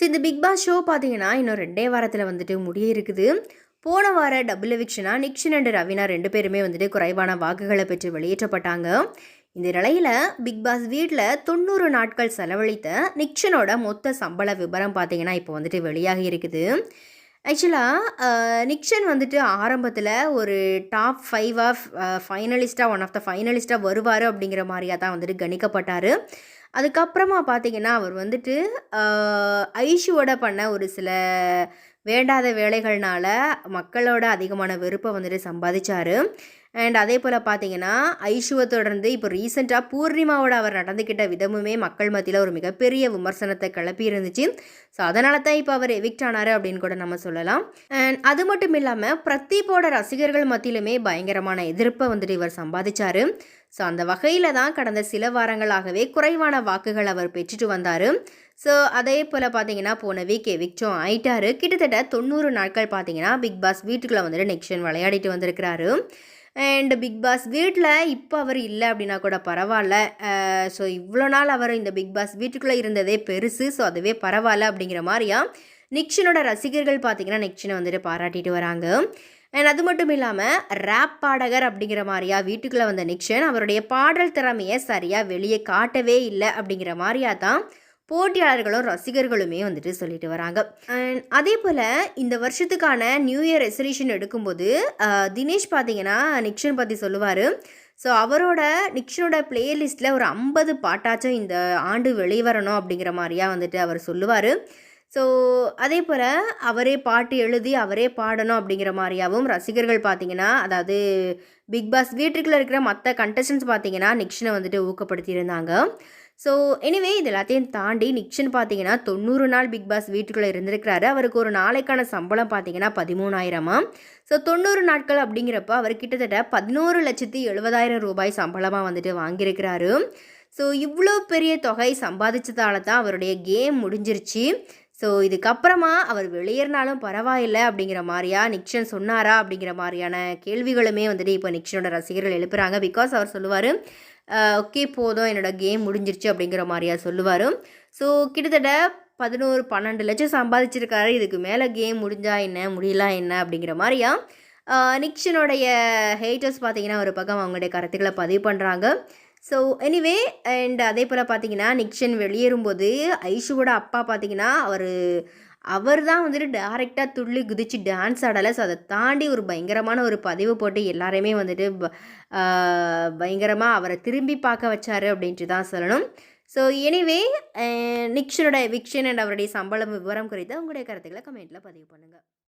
So இந்த big Boss show பார்த்தீங்கன்னா இன்னும் ரெண்டே வாரத்தில் வந்துட்டு முடிய இருக்குது. போன வார டபுள் எவிக்ஷனாக நிக்ஷன் அண்ட் ரவினா ரெண்டு பேருமே வந்துட்டு குறைவான வாக்குகளை பெற்று வெளியேற்றப்பட்டாங்க. இந்த நிலையில் பிக் பாஸ் வீட்டில் தொண்ணூறு நாட்கள் செலவழித்த நிக்ஷனோட மொத்த சம்பள விபரம் பார்த்தீங்கன்னா இப்போ வந்துட்டு வெளியாகி இருக்குது. ஆக்சுவலாக நிக்ஷன் வந்துட்டு ஆரம்பத்தில் ஒரு டாப் ஃபைவ் ஆஃப் ஃபைனலிஸ்ட்டாக ஒன் ஆஃப் த ஃபைனலிஸ்ட்டாக வருவார் அப்படிங்கிற மாதிரியாக தான் வந்துட்டு கணிக்கப்பட்டார். அதுக்கப்புறமா பார்த்தீங்கன்னா அவர் வந்துட்டு ஐஷுவோட பண்ண ஒரு சில வேண்டாத வேலைகள்னால மக்களோட அதிகமான வெறுப்பை வந்துட்டு சம்பாதிச்சார். அண்ட் அதே போல் பார்த்தீங்கன்னா ஐஷுவை தொடர்ந்து இப்போ ரீசெண்டாக பூர்ணிமாவோட அவர் நடந்துக்கிட்ட விதமுமே மக்கள் மத்தியில் ஒரு மிகப்பெரிய விமர்சனத்தை கிளப்பி இருந்துச்சு. ஸோ அதனால தான் இப்போ அவர் எவிக்ட் ஆனார் அப்படின்னு கூட நம்ம சொல்லலாம். அண்ட் அது மட்டும் இல்லாமல் பிரதீப்போட ரசிகர்கள் மத்தியிலுமே பயங்கரமான எதிர்ப்பை வந்துட்டு இவர் சம்பாதிச்சார். ஸோ அந்த வகையில் தான் கடந்த சில வாரங்களாகவே குறைவான வாக்குகள் அவர் பெற்றுட்டு வந்தார். ஸோ அதே போல் பார்த்தீங்கன்னா போன வீக் விக்டோ ஆயிட்டார். கிட்டத்தட்ட தொண்ணூறு நாட்கள் பார்த்தீங்கன்னா பிக் பாஸ் வீட்டுக்குள்ளே வந்துட்டு நெக்ஷன் விளையாடிட்டு வந்திருக்கிறாரு. அண்ட் பிக் பாஸ் வீட்டில் இப்போ அவர் இல்லை அப்படின்னா கூட பரவாயில்ல. ஸோ இவ்வளோ நாள் அவர் இந்த பிக் பாஸ் வீட்டுக்குள்ளே இருந்ததே பெருசு. ஸோ அதுவே பரவாயில்ல அப்படிங்கிற மாதிரியா நிக்ஷனோட ரசிகர்கள் பார்த்தீங்கன்னா நிக்ஷனை வந்துட்டு பாராட்டிட்டு வராங்க. அண்ட் அது மட்டும் இல்லாமல் ரேப் பாடகர் அப்படிங்கிற மாதிரியா வீட்டுக்குள்ளே வந்த நிக்ஷன் அவருடைய பாடல் திறமையை சரியாக வெளியே காட்டவே இல்லை அப்படிங்கிற மாதிரியா தான் போட்டியாளர்களும் ரசிகர்களுமே வந்துட்டு சொல்லிட்டு வராங்க. அண்ட் அதே போல் இந்த வருஷத்துக்கான நியூ இயர் ரெசல்யூஷன் எடுக்கும்போது தினேஷ் பார்த்தீங்கன்னா நிக்ஷன் பற்றி சொல்லுவார். ஸோ அவரோட நிக்ஷனோட பிளேலிஸ்ட்டில் ஒரு ஐம்பது பாட்டாச்சும் இந்த ஆண்டு வெளிவரணும் அப்படிங்கிற மாதிரியா வந்துட்டு அவர் சொல்லுவார். ஸோ அதே போல் அவரே பாட்டு எழுதி அவரே பாடணும் அப்படிங்கிற மாதிரியாகவும் ரசிகர்கள் பார்த்தீங்கன்னா அதாவது பிக் பாஸ் வீட்டுக்குள்ளே இருக்கிற மற்ற கண்டஸ்டன்ஸ் பார்த்தீங்கன்னா நிக்ஷனை வந்துட்டு ஊக்கப்படுத்தியிருந்தாங்க. ஸோ எனிவே இது எல்லாத்தையும் தாண்டி நிக்ஷன் பார்த்தீங்கன்னா தொண்ணூறு நாள் பிக் பாஸ் வீட்டுக்குள்ளே இருந்திருக்கிறாரு. அவருக்கு ஒரு நாளைக்கான சம்பளம் பார்த்தீங்கன்னா பதிமூணாயிரமா? ஸோ தொண்ணூறு நாட்கள் அப்படிங்கிறப்ப அவர் கிட்டத்தட்ட பதினோரு லட்சத்தி எழுபதாயிரம் ரூபாய் சம்பளமாக வந்துட்டு வாங்கியிருக்கிறாரு. ஸோ இவ்வளோ பெரிய தொகை சம்பாதிச்சதால தான் அவருடைய கேம் முடிஞ்சிருச்சு. ஸோ இதுக்கப்புறமா அவர் வெளியேறினாலும் பரவாயில்லை அப்படிங்கிற மாதிரியா? நிக்ஷன் சொன்னாரா? அப்படிங்கிற மாதிரியான கேள்விகளுமே வந்துட்டு இப்போ நிக்ஷனோட ரசிகர்கள் எழுப்புறாங்க. பிகாஸ் அவர் சொல்லுவார் ஓகே போதும். என்னோடய கேம் முடிஞ்சிருச்சு அப்படிங்கிற மாதிரியா சொல்லுவார். ஸோ கிட்டத்தட்ட பதினோரு பன்னெண்டு லட்சம் சம்பாதிச்சிருக்காரு. இதுக்கு மேலே கேம் முடிஞ்சா என்ன? முடியலாம் என்ன? அப்படிங்கிற மாதிரியா? நிக்ஷனுடைய ஹேட்டர்ஸ் பார்த்தீங்கன்னா ஒரு பக்கம் அவங்களுடைய கருத்துக்களை பதிவு பண்ணுறாங்க ஸோ எனிவே அண்ட் அதே போல் பார்த்தீங்கன்னா நிக்ஷன் வெளியேறும்போது ஐஷுவோட அப்பா பார்த்தீங்கன்னா அவர் அவர் தான் வந்துட்டு டேரெக்டாக துள்ளி குதித்து டான்ஸ் ஆடலை. ஸோ அதை தாண்டி ஒரு பயங்கரமான ஒரு பதிவு போட்டு எல்லாரையுமே வந்துட்டு பயங்கரமாக அவரை திரும்பி பார்க்க வச்சார் அப்படின்ட்டு தான் சொல்லணும். ஸோ எனிவே நிக்ஷனோட விக்ஷன் அண்ட் அவருடைய சம்பளம் விவரம் குறித்து உங்களுடைய கருத்துக்களை கமெண்ட்டில் பதிவு பண்ணுங்கள்